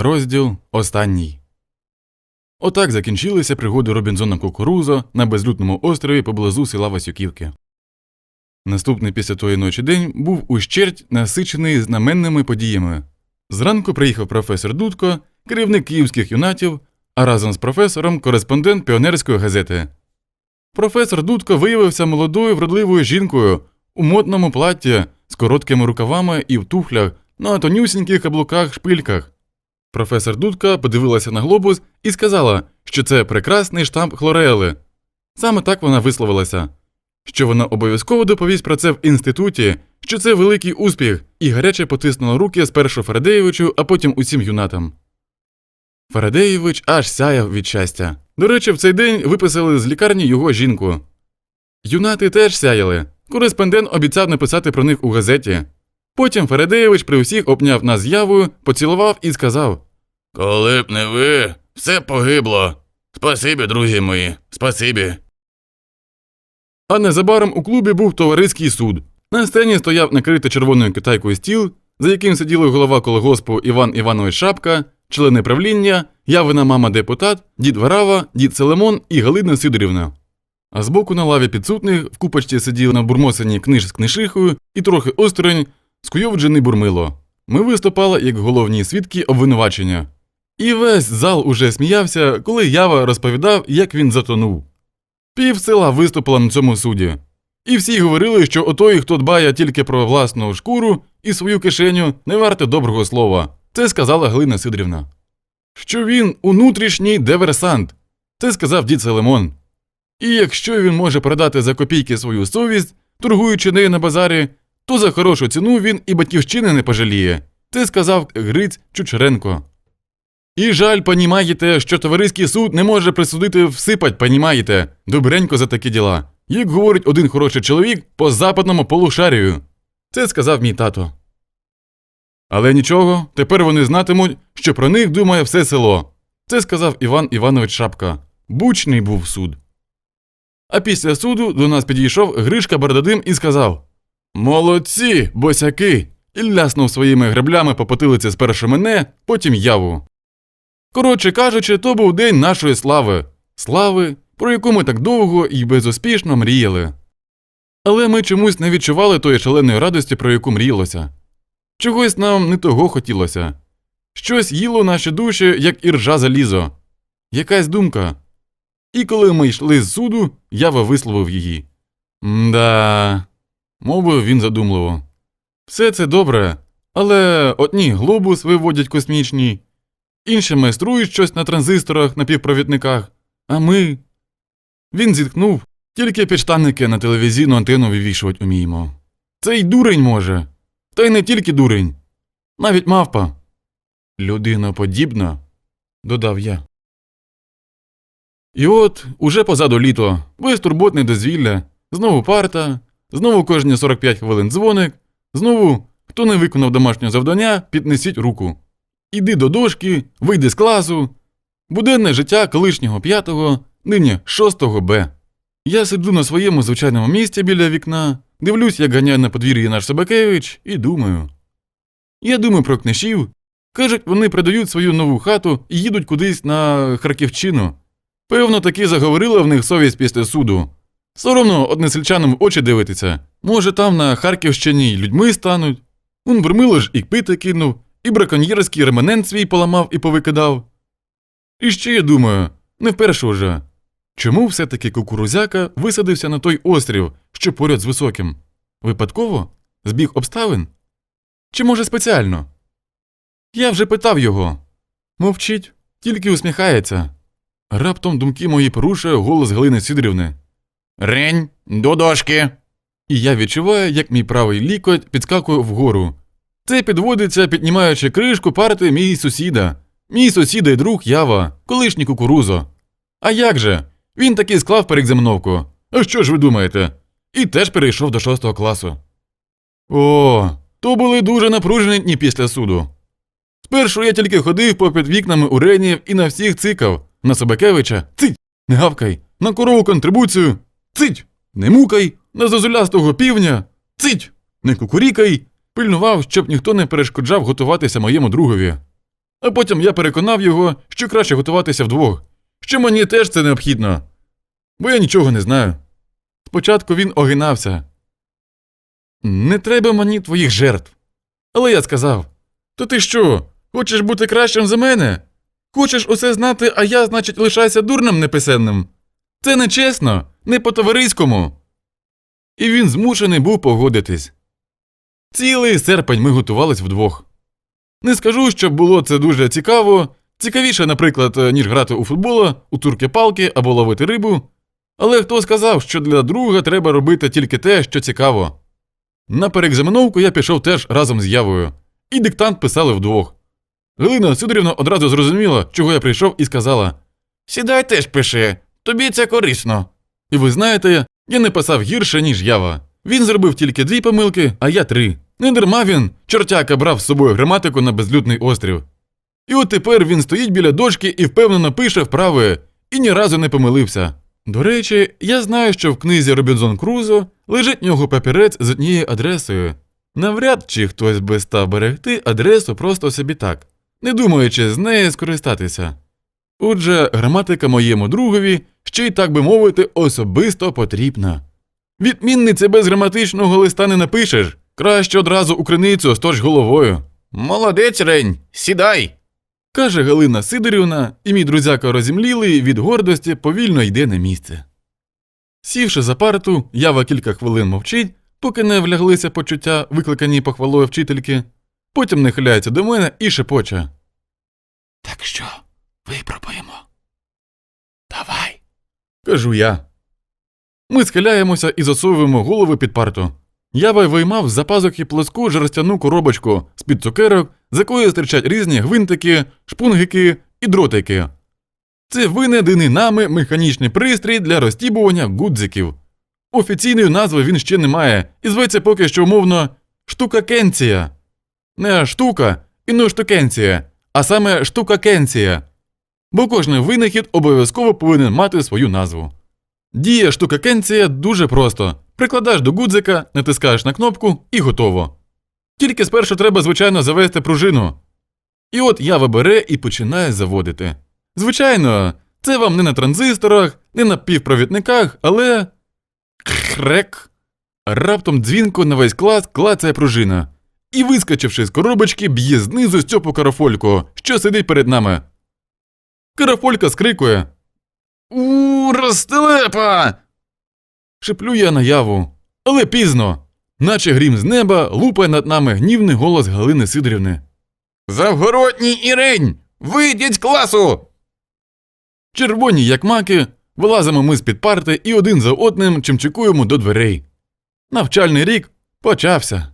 Розділ останній. Отак закінчилися пригоди Робінзона Кукурузо на безлюдному острові поблизу села Васюківки. Наступний після тої ночі день був ущерть насичений знаменними подіями. Зранку приїхав професор Дудко, керівник київських юнатів, а разом з професором кореспондент піонерської газети. Професор Дудко виявився молодою вродливою жінкою у модному платті з короткими рукавами і в туфлях на тонюсіньких каблуках шпильках. Професор Дудка подивилася на глобус і сказала, що це прекрасний штамп хлореели. Саме так вона висловилася, що вона обов'язково доповість про це в інституті, що це великий успіх, і гаряче потиснула руки спершу Фарадеєвичу, а потім усім юнатам. Фарадеєвич аж сяяв від щастя. До речі, в цей день виписали з лікарні його жінку. Юнати теж сяяли. Кореспондент обіцяв написати про них у газеті. Потім Фарадеєвич при усіх обняв нас з'явою, поцілував і сказав: Коли б не ви, все погибло. Спасибі, друзі мої, спасибі. А незабаром у клубі був товариський суд. На сцені стояв накритий червоною китайкою стіл, за яким сиділи голова колгоспу Іван Іванович Шапка, члени правління, явина мама депутат, дід Варава, дід Селемон і Галина Сидорівна. А збоку на лаві підсутних в купочці сиділи на бурмосині книж з книжихою і трохи осторонь скуйовджений бурмило. Ми виступали як головні свідки обвинувачення. І весь зал уже сміявся, коли Ява розповідав, як він затонув. Пів села виступила на цьому суді. І всі говорили, що отой, хто дбає тільки про власну шкуру і свою кишеню, не варте доброго слова. Це сказала Глина Сидрівна. Що він внутрішній диверсант. Це сказав дід Селемон. І якщо він може продати за копійки свою совість, торгуючи нею на базарі, то за хорошу ціну він і батьківщини не пожаліє. Це сказав Гриць Чучеренко. І жаль, понімаєте, що товариський суд не може присудити всипать, понімаєте, добренько за такі діла. Як говорить один хороший чоловік по западному полушарію. Це сказав мій тато. Але нічого, тепер вони знатимуть, що про них думає все село. Це сказав Іван Іванович Шапка. Бучний був суд. А після суду до нас підійшов Гришка Бардадим і сказав: Молодці, босяки! І ляснув своїми греблями по потилиці спершу мене, потім яву. Коротше кажучи, то був день нашої слави, слави, про яку ми так довго і безуспішно мріяли. Але ми чомусь не відчували тої шаленої радості, про яку мріялося. Чогось нам не того хотілося. Щось їло наші душі, як іржа залізо. Якась думка. І коли ми йшли з суду, Ява висловив її. Мда, мовив він задумливо. Все це добре, але одні глобус виводять космічні, інші майструють щось на транзисторах, на півпровідниках, а ми. Він зіткнув, тільки підштанники на телевізійну антенну вивішувати уміємо. Цей дурень може. Та й не тільки дурень, навіть мавпа. Людина подібна, додав я. І от уже позаду літо, безтурботне дозвілля, знову парта, знову кожні 45 хвилин дзвоник, знову, хто не виконав домашнє завдання, піднесіть руку. Іди до дошки, вийди з класу. Буденне життя колишнього п'ятого, нині шостого Б. Я сиджу на своєму звичайному місці біля вікна, дивлюсь, як ганяє на подвір'ї наш Собакевич, і думаю. Я думаю про книжів. Кажуть, вони продають свою нову хату і їдуть кудись на Харківщину. Певно, таки заговорила в них совість після суду. Соромно однесельчанам в очі дивитися. Може, там на Харківщині й людьми стануть. Он Бурмило ж і пити кинув, і браконьєрський реманент свій поламав і повикидав. І ще я думаю, не вперше вже. Чому все-таки кукурузяка висадився на той острів, що поряд з високим? Випадково? Збіг обставин? Чи може спеціально? Я вже питав його. Мовчить, тільки усміхається. Раптом думки мої порушує голос Галини Сідрівни. Рень, до дошки. І я відчуваю, як мій правий лікоть підскакує вгору. Це підводиться, піднімаючи кришку парти мій сусіда. Мій сусіда і друг Ява, колишній кукурузо. А як же? Він таки склав перекзаменовку. А що ж ви думаєте? І теж перейшов до шостого класу. О, то були дуже напружені дні після суду. Спершу я тільки ходив попід вікнами уренів і на всіх цикав. На Собакевича цить, не гавкай, на корову контрибуцію цить, не мукай, на зозулястого півня цить, не кукурікай, пильнував, щоб ніхто не перешкоджав готуватися моєму другові. А потім я переконав його, що краще готуватися вдвох, що мені теж це необхідно, бо я нічого не знаю. Спочатку він огинався. Не треба мені твоїх жертв. Але я сказав: То ти що, хочеш бути кращим за мене? Хочеш усе знати, а я, значить, лишайся дурним неписенним? Це нечесно, не по-товариському. І він змушений був погодитись. Цілий серпень ми готувались вдвох. Не скажу, що було це дуже цікаво, цікавіше, наприклад, е, ніж грати у футбола, у турки-палки або ловити рибу. Але хто сказав, що для друга треба робити тільки те, що цікаво. На переекзаменовку я пішов теж разом з Явою, і диктант писали вдвох. Галина Сидорівна одразу зрозуміла, чого я прийшов, і сказала: Сідай теж пиши, тобі це корисно. І ви знаєте, я не писав гірше, ніж Ява. Він зробив тільки дві помилки, а я три. Не дарма він, чортяка, брав з собою граматику на безлюдний острів. І от тепер він стоїть біля дошки і впевнено пише вправи, і ні разу не помилився. До речі, я знаю, що в книзі Робінзон Крузо лежить в нього папірець з однією адресою. Навряд чи хтось би став берегти адресу просто собі так, не думаючи з неї скористатися. Отже, граматика моєму другові ще й так би мовити особисто потрібна. Відмінниці без граматичного листа не напишеш. Краще одразу у криницю стож головою. Молодець, Рень, сідай. каже Галина Сидорівна, і мій друзяка розімлілий від гордості повільно йде на місце. Сівши за парту, ява кілька хвилин мовчить, поки не вляглися почуття, викликані похвалою вчительки, потім нахиляється до мене і шепоче. Так що, випробуємо? Давай. Кажу я. Ми схиляємося і засовуємо голови під парту. Ява виймав з-за пазухи плоску жерстяну коробочку з-під цукерок, з якої стирчать різні гвинтики, шпунгики і дротики. Це винайдений нами механічний пристрій для розтібування гудзиків. Офіційної назви він ще не має і зветься поки що умовно штукакенція. Не штука і не штукенція, а саме штукакенція. Бо кожний винахід обов'язково повинен мати свою назву. Діє штукакенція дуже просто. Прикладаєш до гудзика, натискаєш на кнопку і готово. Тільки спершу треба, звичайно, завести пружину. І от ява бере і починає заводити. Звичайно, це вам не на транзисторах, не на півпровідниках, але. Хрек. Раптом дзвінко на весь клас клацає пружина. І, вискочивши з коробочки, б'є знизу Стьопу Карафольку, що сидить перед нами. Карафолька скрикує. У, розтелепа! Шиплю я наяву. Але пізно. Наче грім з неба лупає над нами гнівний голос Галини Сидорівни. Завгородній Ірень, вийдіть з класу. Червоні, як маки, вилазимо ми з-під парти і один за одним чимчикуємо до дверей. Навчальний рік почався.